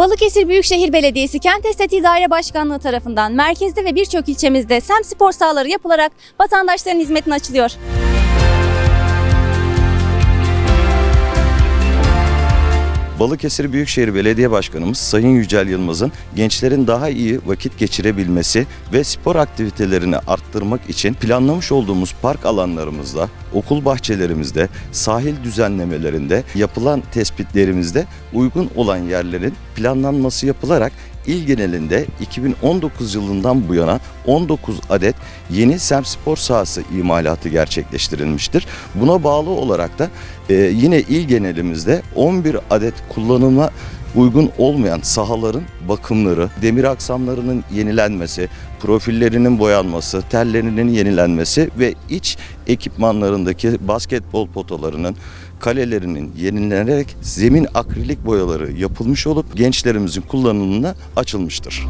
Balıkesir Büyükşehir Belediyesi Kent Estetiği Daire Başkanlığı tarafından merkezde ve birçok ilçemizde sem spor sahaları yapılarak vatandaşların hizmetine açılıyor. Balıkesir Büyükşehir Belediye Başkanımız Sayın Yücel Yılmaz'ın gençlerin daha iyi vakit geçirebilmesi ve spor aktivitelerini arttırmak için planlamış olduğumuz park alanlarımızda, okul bahçelerimizde, sahil düzenlemelerinde yapılan tespitlerimizde uygun olan yerlerin planlanması yapılarak il genelinde 2019 yılından bu yana 19 adet yeni sem spor sahası imalatı gerçekleştirilmiştir. Buna bağlı olarak da e, yine il genelimizde 11 adet kullanıma uygun olmayan sahaların bakımları, demir aksamlarının yenilenmesi, profillerinin boyanması, tellerinin yenilenmesi ve iç ekipmanlarındaki basketbol potalarının kalelerinin yenilenerek zemin akrilik boyaları yapılmış olup gençlerimizin kullanımına açılmıştır.